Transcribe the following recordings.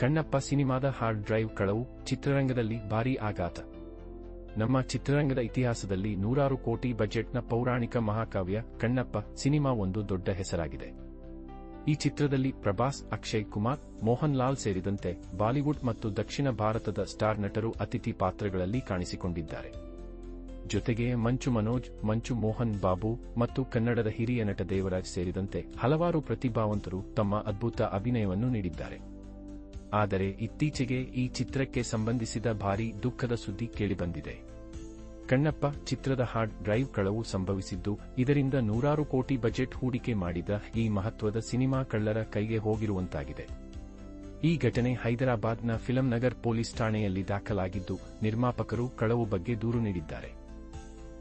ಕಣ್ಣಪ್ಪ ಸಿನಿಮಾದ hard drive ಕಳವು ಚಿತ್ರರಂಗದಲ್ಲಿ ಭಾರೀ ಆಘಾತ. ನಮ್ಮ ಚಿತ್ರರಂಗದ ಇತಿಹಾಸದಲ್ಲಿ ನೂರಾರು ಕೋಟಿ ಬಜೆಟ್ನ ಪೌರಾಣಿಕ ಮಹಾಕಾವ್ಯ ಕಣ್ಣಪ್ಪ ಸಿನಿಮಾ ಒಂದು ದೊಡ್ಡ ಹೆಸರಾಗಿದೆ. ಈ ಚಿತ್ರದಲ್ಲಿ ಪ್ರಭಾಸ್, ಅಕ್ಷಯ್ ಕುಮಾರ್, ಮೋಹನ್ ಲಾಲ್ ಸೇರಿದಂತೆ ಬಾಲಿವುಡ್ ಮತ್ತು ದಕ್ಷಿಣ ಭಾರತದ ಸ್ಟಾರ್ ನಟರು ಅತಿಥಿ ಪಾತ್ರಗಳಲ್ಲಿ ಕಾಣಿಸಿಕೊಂಡಿದ್ದಾರೆ. ಜೊತೆಗೆ ಮಂಚು ಮನೋಜ್, ಮಂಚು ಮೋಹನ್ ಬಾಬು ಮತ್ತು ಕನ್ನಡದ ಹಿರಿಯ ನಟ ದೇವರಾಜ್ ಸೇರಿದಂತೆ ಹಲವಾರು ಪ್ರತಿಭಾವಂತರು ತಮ್ಮ ಅದ್ಭುತ ಅಭಿನಯವನ್ನು ನೀಡಿದ್ದಾರೆ. ಆದರೆ ಇತ್ತೀಚೆಗೆ ಈ ಚಿತ್ರಕ್ಕೆ ಸಂಬಂಧಿಸಿದ ಭಾರೀ ದುಃಖದ ಸುದ್ದಿ ಕೇಳಿಬಂದಿದೆ. ಕಣ್ಣಪ್ಪ ಚಿತ್ರದ ಹಾರ್ಡ್ ಡ್ರೈವ್ ಕಳವು ಸಂಭವಿಸಿದ್ದು, ಇದರಿಂದ ನೂರಾರು ಕೋಟಿ ಬಜೆಟ್ ಹೂಡಿಕೆ ಮಾಡಿದ ಈ ಮಹತ್ವದ ಸಿನಿಮಾ ಕಳ್ಳರ ಕೈಗೆ ಹೋಗಿರುವಂತಾಗಿದೆ. ಈ ಘಟನೆ ಹೈದರಾಬಾದ್ನ ಫಿಲಂ ನಗರ್ ಪೊಲೀಸ್ ಠಾಣೆಯಲ್ಲಿ ದಾಖಲಾಗಿದ್ದು, ನಿರ್ಮಾಪಕರು ಕಳವು ಬಗ್ಗೆ ದೂರು ನೀಡಿದ್ದಾರೆ.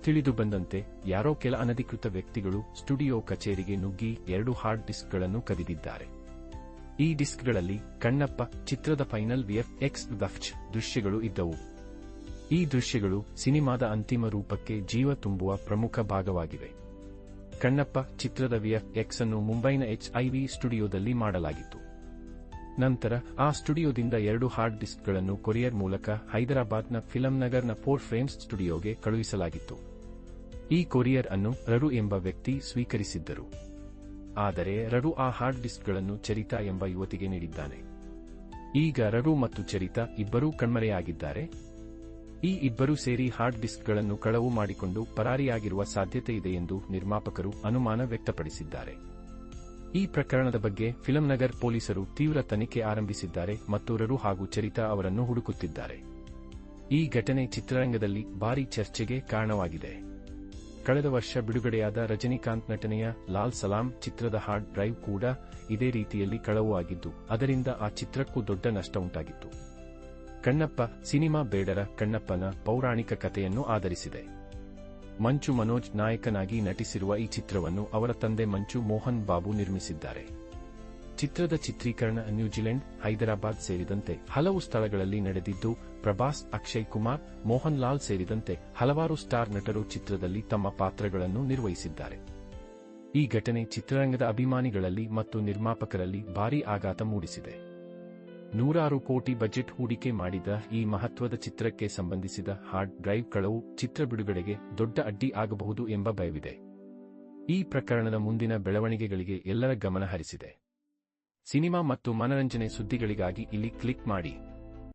ತಿಳಿದು ಬಂದಂತೆ, ಯಾರೋ ಕೆಲ ಅನಧಿಕೃತ ವ್ಯಕ್ತಿಗಳು ಸ್ಟುಡಿಯೋ ಕಚೇರಿಗೆ ನುಗ್ಗಿ ಎರಡು ಹಾರ್ಡ್ ಡಿಸ್ಕ್ಗಳನ್ನು ಕದಿದಿದ್ದಾರೆ. ಈ ಡಿಸ್ಕ್ಗಳಲ್ಲಿ ಕಣ್ಣಪ್ಪ ಚಿತ್ರದ ಫೈನಲ್ ವಿಎಫ್ ಎಕ್ಸ್ ದಫ್ಚ್ ದೃಶ್ಯಗಳು ಇದ್ದವು. ಈ ದೃಶ್ಯಗಳು ಸಿನಿಮಾದ ಅಂತಿಮ ರೂಪಕ್ಕೆ ಜೀವ ತುಂಬುವ ಪ್ರಮುಖ ಭಾಗವಾಗಿವೆ. ಕಣ್ಣಪ್ಪ ಚಿತ್ರದ ವಿಎಫ್ ಎಕ್ಸ್ ಅನ್ನು ಮುಂಬೈನ ಎಚ್ಐವಿ ಸ್ಟುಡಿಯೋದಲ್ಲಿ ಮಾಡಲಾಗಿತ್ತು. ನಂತರ ಆ ಸ್ಟುಡಿಯೋದಿಂದ ಎರಡು ಹಾರ್ಡ್ ಡಿಸ್ಕ್ಗಳನ್ನು ಕೊರಿಯರ್ ಮೂಲಕ ಹೈದರಾಬಾದ್ನ ಫಿಲಂ ನಗರ್ನ ಫೋರ್ ಫ್ರೇಮ್ಸ್ ಸ್ಟುಡಿಯೋಗೆ ಕಳುಹಿಸಲಾಗಿತ್ತು. ಈ ಕೊರಿಯರ್ ಅನ್ನು ರರು ಎಂಬ ವ್ಯಕ್ತಿ ಸ್ವೀಕರಿಸಿದ್ದರು. ಆದರೆ ರಡು ಆ ಹಾರ್ಡ್ ಡಿಸ್ಕ್ಗಳನ್ನು ಚರಿತಾ ಎಂಬ ಯುವತಿಗೆ ನೀಡಿದ್ದಾನೆ. ಈಗ ರಡು ಮತ್ತು ಚರಿತಾ ಇಬ್ಬರೂ ಕಣ್ಮರೆಯಾಗಿದ್ದಾರೆ. ಈ ಇಬ್ಬರು ಸೇರಿ ಹಾರ್ಡ್ ಡಿಸ್ಕ್ಗಳನ್ನು ಕಳವು ಮಾಡಿಕೊಂಡು ಪರಾರಿಯಾಗಿರುವ ಸಾಧ್ಯತೆ ಇದೆ ಎಂದು ನಿರ್ಮಾಪಕರು ಅನುಮಾನ ವ್ಯಕ್ತಪಡಿಸಿದ್ದಾರೆ. ಈ ಪ್ರಕರಣದ ಬಗ್ಗೆ ಫಿಲಂನಗರ್ ಪೊಲೀಸರು ತೀವ್ರ ತನಿಖೆ ಆರಂಭಿಸಿದ್ದಾರೆ ಮತ್ತು ರರು ಹಾಗೂ ಚರಿತಾ ಅವರನ್ನು ಹುಡುಕುತ್ತಿದ್ದಾರೆ. ಈ ಘಟನೆ ಚಿತ್ರರಂಗದಲ್ಲಿ ಭಾರೀ ಚರ್ಚೆಗೆ ಕಾರಣವಾಗಿದೆ. ಕಳೆದ ವರ್ಷ ಬಿಡುಗಡೆಯಾದ ರಜನಿಕಾಂತ್ ನಟನೆಯ ಲಾಲ್ ಸಲಾಂ ಚಿತ್ರದ ಹಾರ್ಡ್ ಡ್ರೈವ್ ಕೂಡ ಇದೇ ರೀತಿಯಲ್ಲಿ ಕಳವು ಆಗಿದ್ದು, ಅದರಿಂದ ಆ ಚಿತ್ರಕ್ಕೂ ದೊಡ್ಡ ನಷ್ಟ ಉಂಟಾಗಿತ್ತು. ಕಣ್ಣಪ್ಪ ಸಿನಿಮಾ ಬೇಡರ ಕಣ್ಣಪ್ಪನ ಪೌರಾಣಿಕ ಕಥೆಯನ್ನು ಆಧರಿಸಿದೆ. ಮಂಚು ಮನೋಜ್ ನಾಯಕನಾಗಿ ನಟಿಸಿರುವ ಈ ಚಿತ್ರವನ್ನು ಅವರ ತಂದೆ ಮಂಚು ಮೋಹನ್ ಬಾಬು ನಿರ್ಮಿಸಿದ್ದಾರೆ. ಚಿತ್ರದ ಚಿತ್ರೀಕರಣ ನ್ಯೂಜಿಲೆಂಡ್, ಹೈದರಾಬಾದ್ ಸೇರಿದಂತೆ ಹಲವು ಸ್ಥಳಗಳಲ್ಲಿ ನಡೆದಿದ್ದು, ಪ್ರಭಾಸ್ ಅಕ್ಷಯ್ ಕುಮಾರ್ ಮೋಹನ್ ಲಾಲ್ ಸೇರಿದಂತೆ ಹಲವಾರು ಸ್ಟಾರ್ ನಟರು ಚಿತ್ರದಲ್ಲಿ ತಮ್ಮ ಪಾತ್ರಗಳನ್ನು ನಿರ್ವಹಿಸಿದ್ದಾರೆ. ಈ ಘಟನೆ ಚಿತ್ರರಂಗದ ಅಭಿಮಾನಿಗಳಲ್ಲಿ ಮತ್ತು ನಿರ್ಮಾಪಕರಲ್ಲಿ ಭಾರೀ ಆಘಾತ ಮೂಡಿಸಿದೆ. ನೂರಾರು ಕೋಟಿ ಬಜೆಟ್ ಹೂಡಿಕೆ ಮಾಡಿದ ಈ ಮಹತ್ವದ ಚಿತ್ರಕ್ಕೆ ಸಂಬಂಧಿಸಿದ ಹಾರ್ಡ್ ಡ್ರೈವ್ ಕಳವು ಚಿತ್ರ ಬಿಡುಗಡೆಗೆ ದೊಡ್ಡ ಅಡ್ಡಿ ಆಗಬಹುದು ಎಂಬ ಭಯವಿದೆ. ಈ ಪ್ರಕರಣದ ಮುಂದಿನ ಬೆಳವಣಿಗೆಗಳಿಗೆ ಎಲ್ಲರ ಗಮನ ಹರಿಸಿದೆ. ಸಿನಿಮಾ ಮತ್ತು ಮನರಂಜನೆ ಸುದ್ದಿಗಳಿಗಾಗಿ ಇಲ್ಲಿ ಕ್ಲಿಕ್ ಮಾಡಿ.